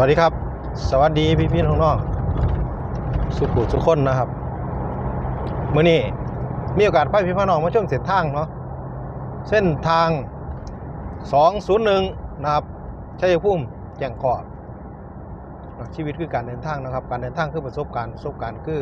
วัสดีครับ สวัสดีพี่พี่น้องนองๆสุขุทุกคนนะครับเมื่อนี้มีโอกาสไปพี่พี่น้องมาชมเส้นทางเนาะเส้นทาง 201 นะครับชัยภูมิแก่งกอดชีวิตคือการเดินทางนะครับ การเดินทางคือประสบการณ์ประสบการณ์คือ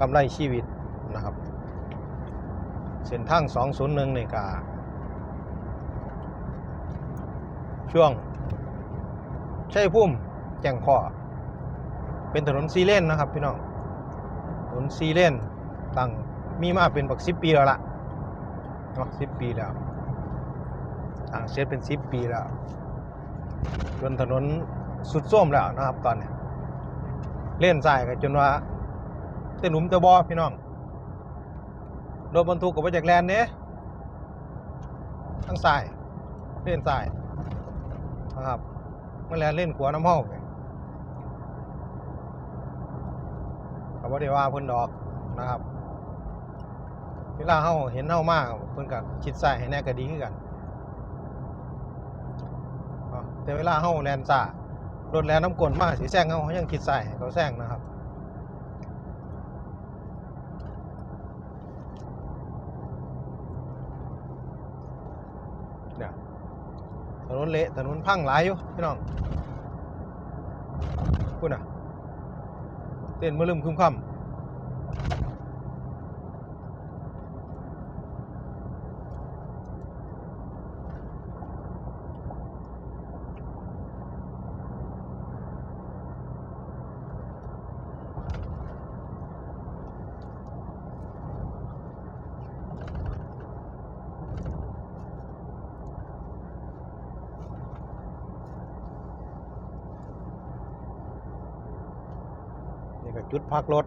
กำไรชีวิตนะครับ เส้นทาง 201นี่ก็ช่วงชัยภูมิ แก่งข้อ เป็นถนนซีเลนนะครับพี่น้อง ถนนซีเลนตั้งมีมาเป็นบักสิบปีแล้วล่ะเนาะสิบปีแล้วทางเซตเป็นสิบปีแล้วจนถนนสุดโทรมแล้วนะครับตอนนี้เล่นสายกันจนว่าเต้นหลุมเตะบอพี่น้องรถบรรทุกกับมาจากแลนด์เนี้ยทั้งสายเล่นสายนะครับเมันแลนเล่นขัวน้ำเฮา ไปเขาบ่ได้ว่าเพิ่นดอกนะครับเวลาเฮาเห็นเฮามากเพิ่นก็คิดใส่ให้แน่ก็ดีคือกันแต่เวลาเฮาแลนซ่ารถแลนน้ำกลมากสิแซงเฮาเขายังคิดใส่ให้เขาแซงนะครับเนี่ยถนนเละถนนพังหลายอยู่พี่น้องพูดน่ะ เต้นเมื่อลืมคุ้มค่ำ นี่ก็จุดพักรถ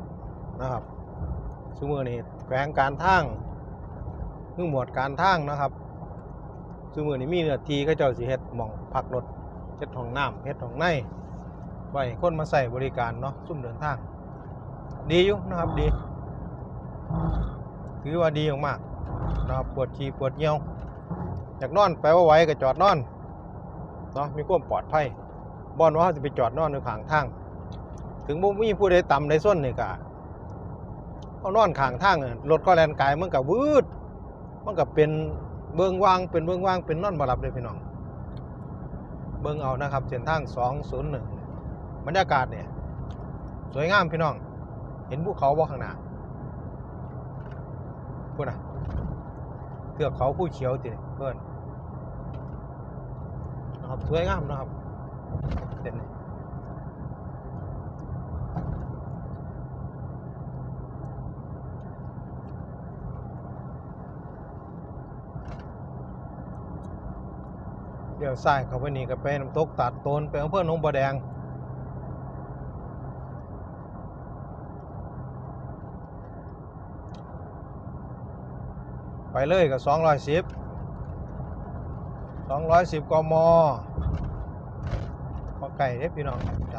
นะครับซูมือนี่แขวงการทางเพิ่งหมวดการทางนะครับซูมือนี่มีเนื้อทีก็เจ้าสิเฮ็ดหม่องพักรถเฮ็ดห้องน้ำเฮ็ดห้องในไว้ให้คนมาใส่บริการเนาะซุ่มเดินทาง ดีอยู่นะครับดี ถือว่าดีมากๆนะครับปวดฉี่ปวดเยี่ยวอยากนอนไปว่าไหวก็จอดนอนเนาะมีความปลอดภัยบ่อนว่าจะไปจอดนอนในขางทาง ถึงบ่มีผู้ใดต่ำในส้นนี่ก็เขานอนข้างทางรถก็แลนกายมันก็วืดมันก็เป็นเบื้องว่างเป็นเบื้องว่างเป็นนอนบ่หลับเลยพี่น้อง เบิ่งเอานะครับเส้นทาง201บรรยากาศเนี่ยสวยงามพี่น้อง เห็นภูเขาบ่ข้างหน้าพูดนะเทือกเขาผู้เขียวติเพื่อนนะครับสวยงามนะครับเส้นนี้ เดี๋ยวซ้ายเข้าไปนี่ก็ไปน้ำตกตัดโตนไปอำเภอหนองบัวแดงไปเลยก็สองร้อยสิบสองร้อยสิบกมพอไก่เด้พี่น้องจ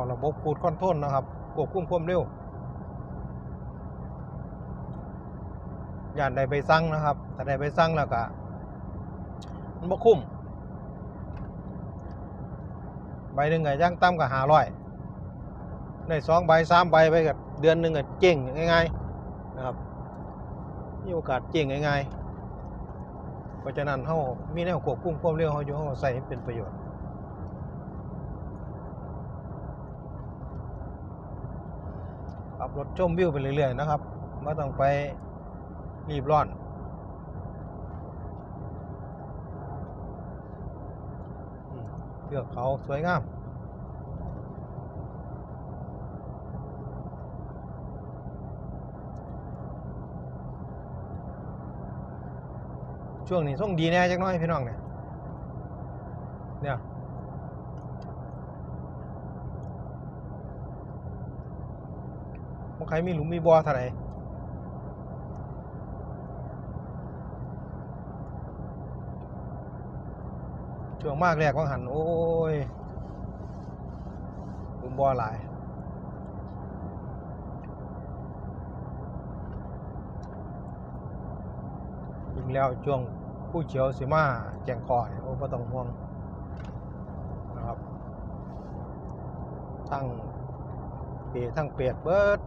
ากนี้ไปเของระบบคูดคอนโทรลนะครับควบคุมความเร็วย่านใดไปสั่งนะครับถ้าใดไปสั่งแล้วก็มันบ่คุ้มใบหนึ่งก็ย่างต่ำก็หาร้อยได้สองใบสามใบไปกับเดือนหนึ่งก็เจ๊งง่ายๆนะครับมีโอกาสเจ๊งง่ายๆเพราะฉะนั้นเขามีแนวควบคุมความเร็วเขาอยู่เขาใส่ให้เป็นประโยชน์ ขั บรถชมวิวไปเรื่อยๆนะครับไม่ต้องไปรีบร้อน เทือกเขาสวยงามช่วงนี้ส่งดีแน่จักน้อยพี่น้องเนี่ยเนี่ย บ่ ใครมีหลุมมีบ่อเท่าไหร่ช่วงมากแรกว่างหัน โอ้ยบุมบอหลายยิงแล้วช่วงผู้เขียวสิมาแจงคอเนี่ยโอ้ไ่ต้องห่วงนะครับ ทั้งเปรตทั้งเปียดเบิด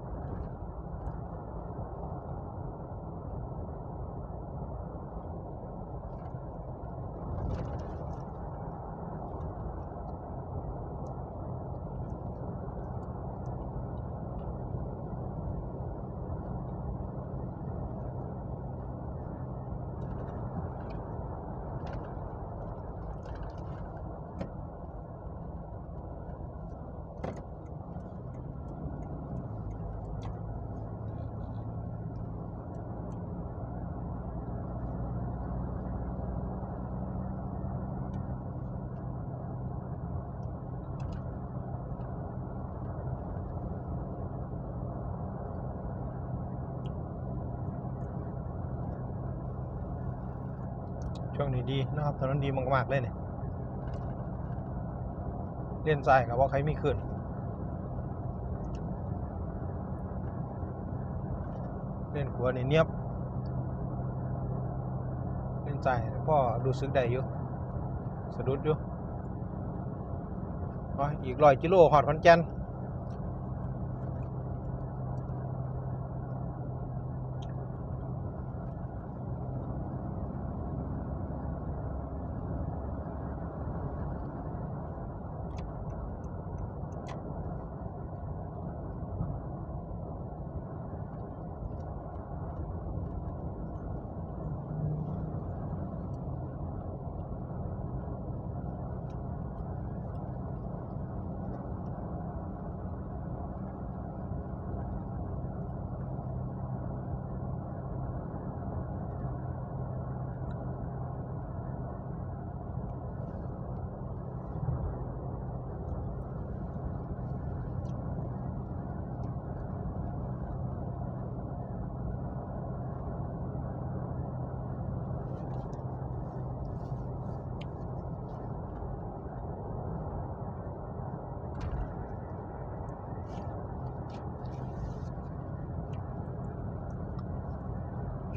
ช่วงนี้ดีนะครับถนนดีมากๆเลยเนี่ยเล่นซ้ายกับว่าใครมีขึ้นเล่นขวานี่เนียบเล่นซ้ายพ่อดูสึกได้อยู่สะดุดอยู่อาอีกร้อยกิโลหอดขอนแกน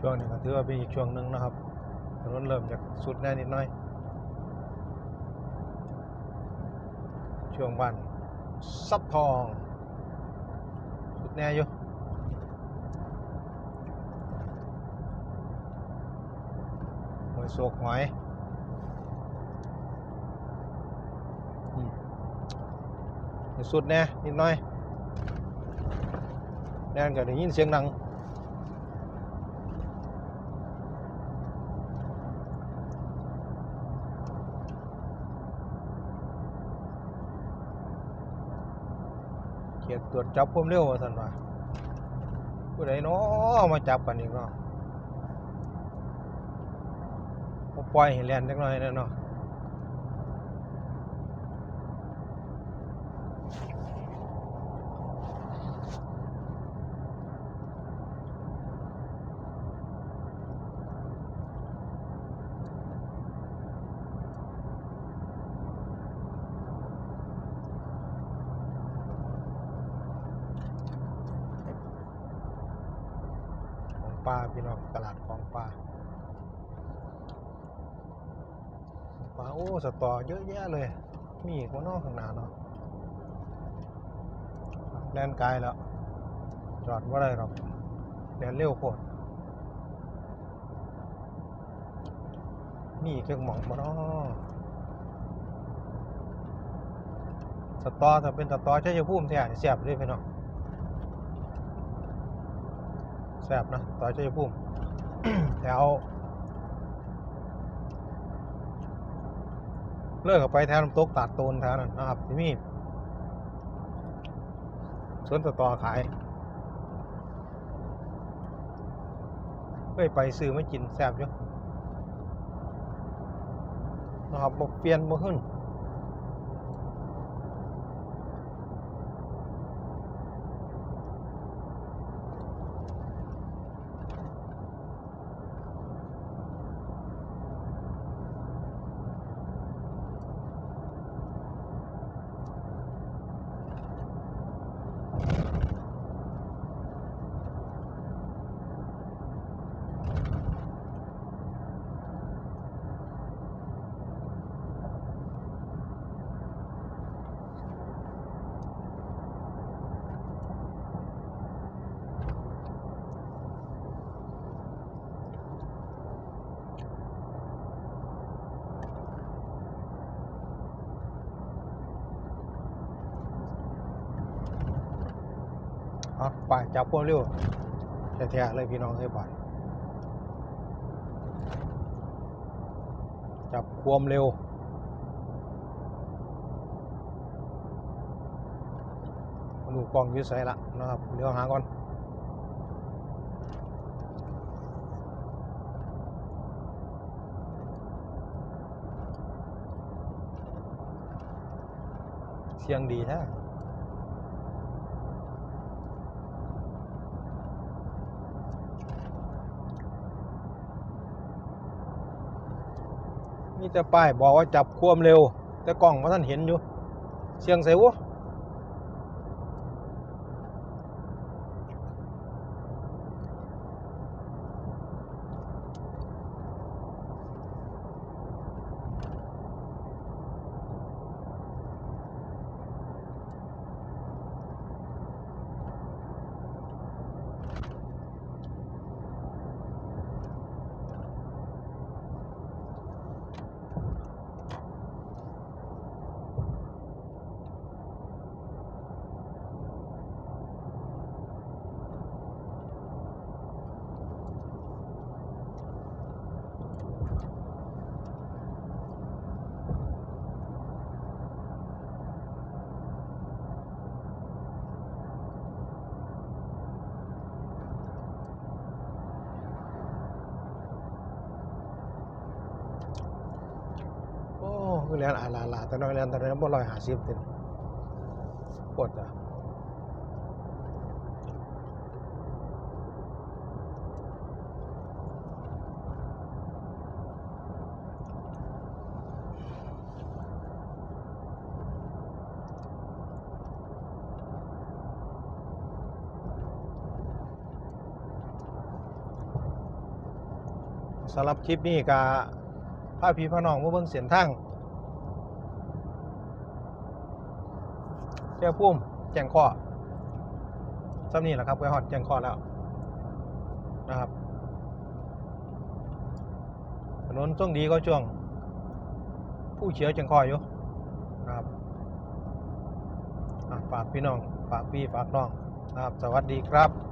ช่วงนี้ก็ถือว่าเป็นอีกช่วงหนึ่งนะครับถนนเริ่มจากสุดแน่นิดหน่อย ช่วงบ้านซับทอง สุดแน่อยู่หอยโศกหอยสุดแน่นิดหน่อยแน่นก็ได้ยินเสียงดัง เขียนตรวจจับความเร็วมาสันว่าผู้ใดเนาะมาจับกันอีกเนาะปล่อยให้แล่นจักหน่อยน่เนาะของ ปลาพี่น้องตลาดของปลาปลาโอ้สตอเยอะแยะเลย มีอีกว่านอกข้างหน้าเนาะแล่นไกลแล้ว จอดว่าไรหรอกแล่นเร็วโคตรมีเครื่องหมองมาเนาะสตอถ้าเป็นสตอใช้ยภูมิแท้นี่แซ่บเลยพี่น้อง แซ่บนะต่อยชัยภูมิแถวเลิกกับไปแถวน้ำตกตาดโตนแถวนั้นนะครับที่มีสวนตะตอขายเคยไปซื้อไม่กินแซ่บอยู่นะครับบกเปลี่ยนบ่ขึ้น เอาไปจับความเร็วแท้ๆเลยพี่น้องเอ้ยบาดจับความเร็ว ดูกล้องยืดใส่ละนะครับ เดี๋ยวหาก่อนเสียงดีแท้ มีแต่ป้ายบอกว่าจับความเร็ว แต่กล้องมาท่านเห็นอยู่ เสียงใส่วะ โอ้คือาลาลาแต่น้อยเรียนแต่น้อยบ่ร้อยหาสิบเต็มปวดอะสำหรับคลิปนี้ก็พาพี่พ่อน้องมาเบิ่งเสียนทาง เสียพุ่มแจงข้อซ้ำนี่แหละครับไปหอดแจงข้อแล้วนะครับถนนช่วงดีก็ช่วง ผู้เชียวแจงข้ออยู่นะครับฝากพี่น้อง ฝากพี่ฝากน้องนะครับ สวัสดีครับ